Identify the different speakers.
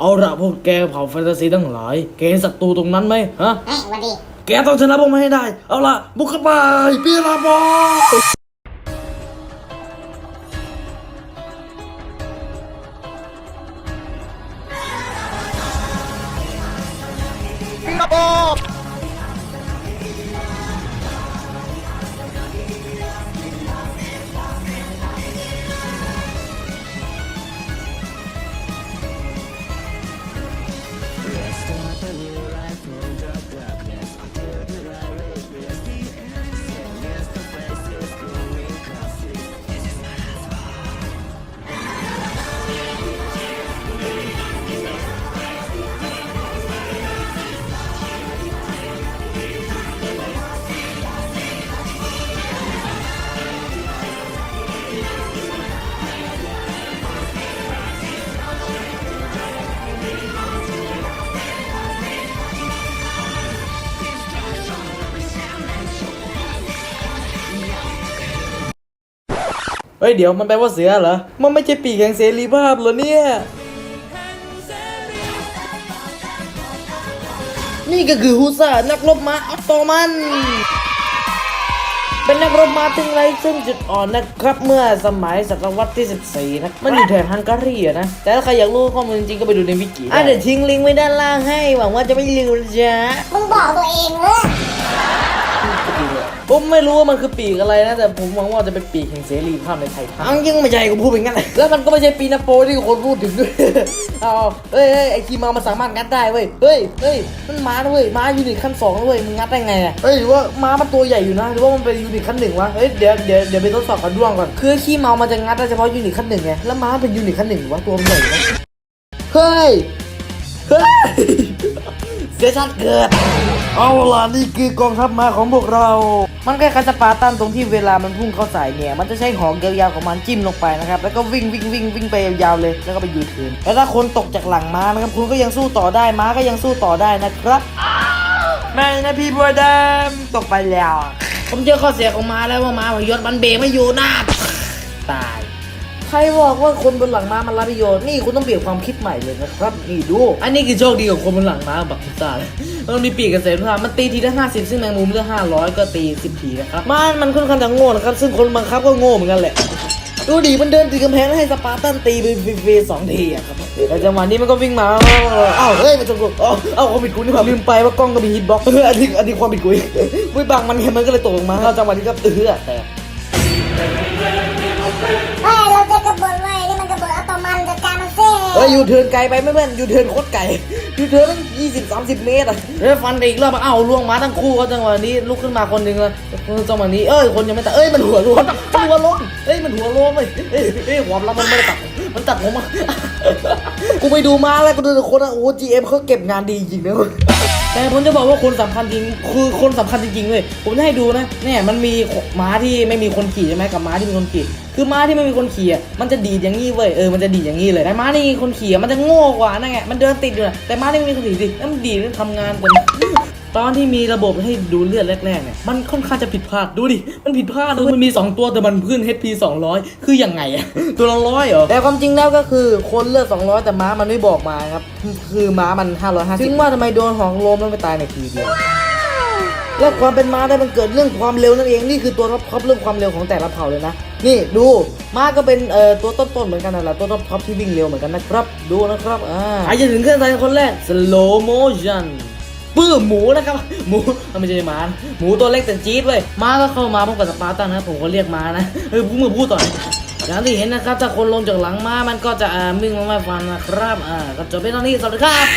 Speaker 1: เอาละพวกแกเผ่าแฟนตาซีทั้งหลาย แกเห็นศัตรูตรงนั้นไหมฮะ
Speaker 2: เฮ้ยหวันดี
Speaker 1: แกต้องชนะพวกมันให้ได้ เอาละบุกเข้าไปปีราบอเฮ้ยเดี๋ยวมันแปลว่าเสือเหรอ มันไม่ใช่ปีกแห่งเสรีภาพเหรอเนี่ย นี่ก็คือฮุซ่านักรบม้าออตโตมัน เป็นนักรบม้าถึงไรซึ่งจุดอ่อนนะครับเมื่อสมัยศตวรรษที่ 14 นะ มันอยู่แถบฮังการีอะนะ แต่ถ้าใครอยากรู้ข้อมูลจริงๆก็ไปดูในวิกิอะเดี๋ยวทิ้งลิงก์ไว้ด้านล่างให้ หวังว่าจะไม่ลืมนะจ๊ะ
Speaker 2: มึงบอกตัวเองเลย
Speaker 1: ผมไม่รู้ว่ามันคือปีกอะไรนะ แต่ผมหวังว่าจะเป็นปีกแห่งเสรีภาพในไทยทั้งยังไม่ใช่กูพูดเป็นงั้นเลยแล้วมันก็ไม่ใช่ปีนาโปที่คนพูดถึงด้วยเอาเฮ้ยเฮ้ยไอคีมามันสามารถงัดได้เว้ยเฮ้ยเฮ้ยมันม้านะเว้ยม้ายูนิตขั้นสองนะเว้ยมึงงัดได้ไงอะเฮ้ยหรือว่าม้ามันตัวใหญ่อยู่นะหรือว่ามันเป็นยูนิตขั้นหนึ่งวะเฮ้ยเดี๋ยวเดี๋ยวเดี๋ยวไปทดสอบกันด้วงก่อนคือขี้เมามันจะงัดได้เฉพาะยูนิตขั้นหนึ่งไงแล้วม้าเป็นยูนิตขั้นหนึ่งวะตัวมันใหญ่นะเฮ้ยเฮ้ยเสียชัดเกิด เอาล่ะนี่คือกองทัพมาของพวกเรา มันคล้ายๆสปาร์ตันตรงที่เวลามันพุ่งเข้าใส่เนี่ย มันจะใช้หอกยาวๆของมันจิ้มลงไปนะครับ แล้วก็วิ่งวิ่งวิ่งวิ่งไปยาวๆเลย แล้วก็ไปยูเทิร์นแล้วถ้าคนตกจากหลังม้านะครับ คุณก็ยังสู้ต่อได้ม้าก็ยังสู้ต่อได้นะครับ ไม่นะพี่บัวดำตกไปแล้ว ผมเจอข้อเสียของม้าแล้วว่าม้าพยศมันเบรกไม่อยู่นะตาย รบอกว่าคนบนหลังม้ามันรับประโยชน์นี่คุณต้องเปลี่ยนความคิดใหม่เลยนะครับนี่ดู อันนี้คือโชคดีของคนบนหลังม้าบักพิต้าเลยมันมีปีกเกษตรทามันตีทีละห้าสิบซึ่งแมงมุมเลือกห้าร้อยก็ตีสิบทีนะครับมันมันค่อนข้างจะโง่นะครับซึ่งคนบังคับก็โง่เหมือนกันแหละดูดิมันเดินตีกำแพงแล้วให้สปาร์ตันตีไปฟรีๆสองทีอะครับแต่จังหวะนี้มันก็วิ่งมาอ้าวเฮ้ยมันจะกดอ้าวอ้าวความผิดกูนี่หว่าลืมไปว่ากล้องก็มีฮิตบ็อกซ์เอออันนี้อันนี้ความผิดกูอีกไม่บังมันไงมันก็เลยตกลงมาแล้วจังหวะนี้ก็เออแต่
Speaker 2: ย
Speaker 1: ยูเทิร์นไกลไปไม่เพื่อนยูเทิร์นโคตรไกลยูเทิร์นตั้งยี่สิบสามสิบเมตรอะเอ้ยฟันไปอีกรอบอะเอ้าล่วงมาทั้งคู่ก็จังหวะนี้ลุกขึ้นมาคนหนึ่งเลยจังหวะนี้เอ้ยคนยังไม่ตายเอ้ยมันหัวโล้นมันหัวโล้นเอ้ยมันหัวโล้นเว้ยเอ้ยเอ้ยความลับมันไม่ได้ตัดมันตัดผมอะกูไปดูมาแล้วกูดูคนอะโอ้จีเอ็มเขาเก็บงานดีจริงนะ แต่ผมจะบอกว่าคนสำคัญจริงคือคนสำคัญจริงๆเลยผมจะให้ดูนะเนี่ยมันมีม้าที่ไม่มีคนขี่ใช่ไหมกับม้าที่มีคนขี่คือม้าที่ไม่มีคนขี่อะมันจะดีดอย่างงี้เว้ยเออมันจะดีดอย่างงี้เลยแต่ม้าที่มีคนขี่มันจะโง่กว่านั่นไงมันเดินติดอยู่นะแต่ม้าที่ไม่มีคนขี่สิแล้วมันดีดมันทำงานกัน ตอนที่มีระบบให้ดูเลือดแรกๆเนี่ยมันค่อนข้างจะผิดพลาดดูดิ มันผิดพลาดเลยมันมี 2 ตัวแต่มันขึ้น HP 200 คือยังไงอะตัวละร้อยเหรอ แต่ความจริงแล้วก็คือคนเลือด 200 แต่ม้ามันไม่บอกมาครับ คือม้ามัน 550ถึงว่าทำไมโดนหอกลมแล้วไปตายในทีเดียวแล้วความเป็นม้าได้มันเกิดเรื่องความเร็วนั่นเองนี่คือตัวท็อปท็อปเรื่องความเร็วของแต่ละเผ่าเลยนะ นี่ดูม้าก็เป็นเอ่อตัวต้นๆเหมือนกันนั่นแหละตัวท็อปท็อปที่วิ่งเร็วเหมือนกันนะครับ ดูนะครับอ่าใครจะถึงเครื่องไทยคนแรก slow motion ปื้มหมูนะครับหมูไม่ใช่หมาหมูตัวเล็กแต่จี๊ดเว้ยม้าก็เข้ามาพร้อมกับสปาร์ตันนะผมก็เรียกม้านะเฮ้ยพูดมือพูดต่อนะอย่างที่เห็นนะครับถ้าคนลงจากหลังม้ามันก็จะอ่าวิ่งมาไม่ฟันนะครับอ่าก็จบไปตอนนี้สวัสดีครับ